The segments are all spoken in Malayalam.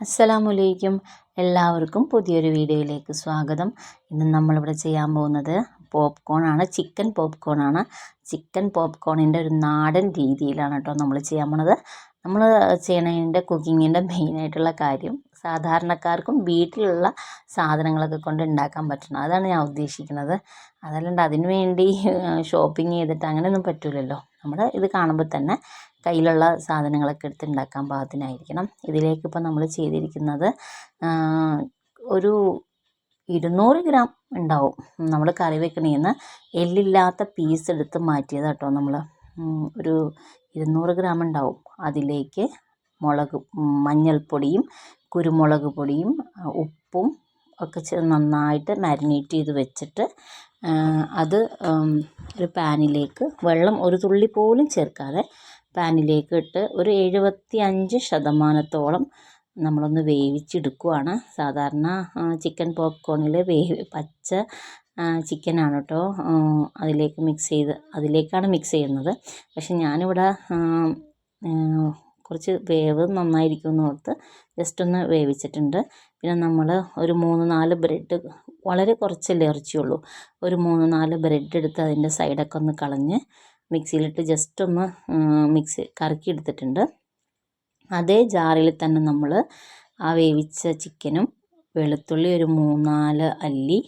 അസ്സലാമലൈക്കും എല്ലാവർക്കും പുതിയൊരു വീഡിയോയിലേക്ക് സ്വാഗതം. ഇന്ന് നമ്മളിവിടെ ചെയ്യാൻ പോകുന്നത് പോപ്കോൺ ആണ്. ചിക്കൻ പോപ്കോൺ ആണ്. ചിക്കൻ പോപ്കോണിന്റെ ഒരു നാടൻ രീതിയിലാണ് കേട്ടോ നമ്മൾ ചെയ്യാൻ പോണത്. നമ്മൾ ചെയ്യണതിന്റെ കുക്കിങ്ങിന്റെ മെയിനായിട്ടുള്ള കാര്യം സാധാരണക്കാർക്കും വീട്ടിലുള്ള സാധനങ്ങളൊക്കെ കൊണ്ട് ഉണ്ടാക്കാൻ പറ്റണം. അതാണ് ഞാൻ ഉദ്ദേശിക്കുന്നത്. അതല്ലാണ്ട് അതിന് വേണ്ടി ഷോപ്പിംഗ് ചെയ്തിട്ട് അങ്ങനെയൊന്നും പറ്റില്ലല്ലോ നമ്മൾ ഇത് കാണുമ്പോൾ തന്നെ കയ്യിലുള്ള സാധനങ്ങളൊക്കെ എടുത്ത് ഉണ്ടാക്കാൻ പാകത്തിനായിരിക്കണം. ഇതിലേക്ക് ഇപ്പോൾ നമ്മൾ ചെയ്തിരിക്കുന്നത് ഒരു ഇരുന്നൂറ് ഗ്രാം ഉണ്ടാവും. നമ്മൾ കറി വെക്കണേന്ന് എല്ലില്ലാത്ത പീസ് എടുത്ത് മാറ്റിയത് കേട്ടോ നമ്മൾ. ഒരു ഇരുന്നൂറ് ഗ്രാം ഉണ്ടാവും. അതിലേക്ക് മുളക് മഞ്ഞൾപ്പൊടിയും കുരുമുളക് പൊടിയും ഉപ്പും ഒക്കെ നന്നായിട്ട് മാരിനേറ്റ് ചെയ്ത് വെച്ചിട്ട് അത് ഒരു പാനിലേക്ക് വെള്ളം ഒരു തുള്ളി പോലും ചേർക്കാതെ പാനിലേക്ക് ഇട്ട് ഒരു എഴുപത്തി അഞ്ച് ശതമാനത്തോളം നമ്മളൊന്ന് വേവിച്ചെടുക്കുവാണ്. സാധാരണ ചിക്കൻ പോപ്കോണിൽ വേവ് പച്ച ചിക്കനാണ് കേട്ടോ അതിലേക്ക് മിക്സ് ചെയ്ത് അതിലേക്കാണ് മിക്സ് ചെയ്യുന്നത്. പക്ഷെ ഞാനിവിടെ കുറച്ച് വേവ് നന്നായിരിക്കും എന്ന് ഓർത്ത് ജസ്റ്റ് ഒന്ന് വേവിച്ചിട്ടുണ്ട്. പിന്നെ നമ്മൾ ഒരു മൂന്ന് നാല് ബ്രെഡ് വളരെ കുറച്ചല്ലേ ഇറച്ചിയുള്ളൂ. ഒരു മൂന്ന് നാല് ബ്രെഡ് എടുത്ത് അതിന്റെ സൈഡൊക്കെ ഒന്ന് കളഞ്ഞ് മിക്സിയിലിട്ട് ജസ്റ്റ് ഒന്ന് മിക്സി കറക്കി എടുത്തിട്ടുണ്ട് അതേ ജാറിൽ തന്നെ നമ്മൾ ആ വേവിച്ച ചിക്കനും വെളുത്തുള്ളി ഒരു മൂന്നാൽ അല്ലി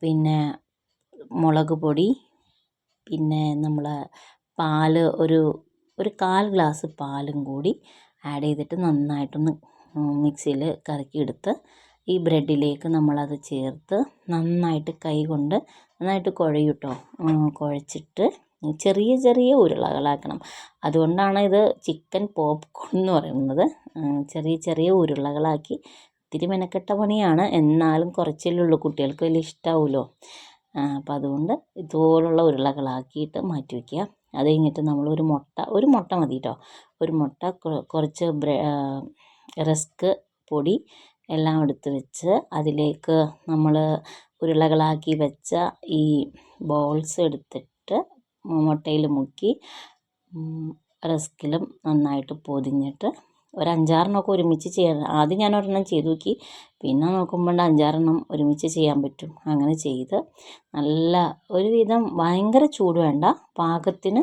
പിന്നെ മുളക് പൊടി പിന്നെ നമ്മൾ പാൽ ഒരു ഒരു കാൽ ഗ്ലാസ് പാലും കൂടി ആഡ് ചെയ്തിട്ട് നന്നായിട്ടൊന്ന് മിക്സിയിൽ കറക്കിയെടുത്ത് ഈ ബ്രെഡിലേക്ക് നമ്മളത് ചേർത്ത് നന്നായിട്ട് കൈ കൊണ്ട് നന്നായിട്ട് കുഴയൂട്ടോ. കുഴച്ചിട്ട് ചെറിയ ചെറിയ ഉരുളകളാക്കണം. അതുകൊണ്ടാണ് ഇത് ചിക്കൻ പോപ്കോൺ എന്ന് പറയുന്നത്. ചെറിയ ചെറിയ ഉരുളകളാക്കി ഇത്തിരി മെനക്കെട്ട പണിയാണ്. എന്നാലും കുറച്ചല്ലേ ഉള്ളൂ. കുട്ടികൾക്ക് വലിയ ഇഷ്ടമാവുമല്ലോ അപ്പോൾ അതുകൊണ്ട് ഇതുപോലുള്ള ഉരുളകളാക്കിയിട്ട് മാറ്റി വയ്ക്കുക അത് കഴിഞ്ഞിട്ട് നമ്മൾ ഒരു മുട്ട ഒരു മുട്ട മതി കേട്ടോ ഒരു മുട്ട കുറച്ച് റസ്ക് പൊടി എല്ലാം എടുത്ത് വെച്ച് അതിലേക്ക് നമ്മൾ ഉരുളകളാക്കി വെച്ച ഈ ബോൾസ് എടുത്തിട്ട് മുട്ടയിൽ മുക്കി റസ്കിലും നന്നായിട്ട് പൊതിഞ്ഞിട്ട് ഒരു അഞ്ചാറെണ്ണമൊക്കെ ഒരുമിച്ച് ചെയ്യാൻ ആദ്യം ഞാൻ ഒരെണ്ണം ചെയ്ത് നോക്കി. പിന്നെ നോക്കുമ്പോൾ അഞ്ചാറെണ്ണം ഒരുമിച്ച് ചെയ്യാൻ പറ്റും. അങ്ങനെ ചെയ്ത് നല്ല ഒരുവിധം ഭയങ്കര ചൂട് വേണ്ട. പാകത്തിന്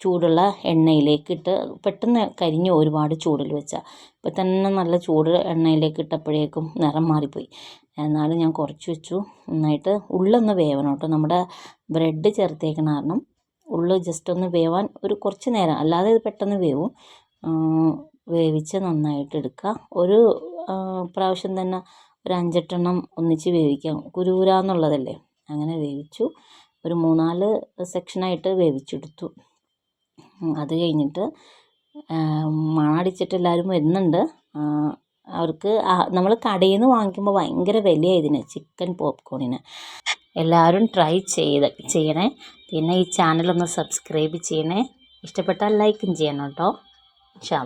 ചൂടുള്ള എണ്ണയിലേക്ക് ഇട്ട് പെട്ടെന്ന് കരിഞ്ഞു ഒരുപാട് ചൂടിൽ വെച്ചാൽ ഇപ്പം തന്നെ നല്ല ചൂട് എണ്ണയിലേക്ക് ഇട്ടപ്പോഴേക്കും നിറം മാറിപ്പോയി. എന്നാലും ഞാൻ കുറച്ച് വെച്ചു. നന്നായിട്ട് ഉള്ളൊന്ന് വേവണം കേട്ടോ. നമ്മുടെ ബ്രെഡ് ചേർത്തേക്കണ കാരണം ഉള്ളു ജസ്റ്റ് ഒന്ന് വേവാൻ ഒരു കുറച്ച് നേരം. അല്ലാതെ ഇത് പെട്ടെന്ന് വേവും. വേവിച്ച് നന്നായിട്ട് എടുക്കുക. ഒരു പ്രാവശ്യം തന്നെ ഒരു അഞ്ചെട്ടെണ്ണം ഒന്നിച്ച് വേവിക്കാം. കുരൂരാന്നുള്ളതല്ലേ? അങ്ങനെ വേവിച്ചു. ഒരു മൂന്നാൽ സെക്ഷനായിട്ട് വേവിച്ചെടുത്തു. അത് കഴിഞ്ഞിട്ട് മാടിച്ചിട്ട് എല്ലാവരും വരുന്നുണ്ട്. അവർക്ക് നമ്മൾ കടയിൽ നിന്ന് വാങ്ങിക്കുമ്പോൾ ഭയങ്കര വിലയാണ് ഇതിന് ചിക്കൻ പോപ്കോണിന്. എല്ലാവരും ട്രൈ ചെയ്ത് ചെയ്യണേ. പിന്നെ ഈ ചാനലൊന്ന് സബ്സ്ക്രൈബ് ചെയ്യണേ. ഇഷ്ടപ്പെട്ടാൽ ലൈക്കും ചെയ്യണം കേട്ടോ. ഇൻഷാ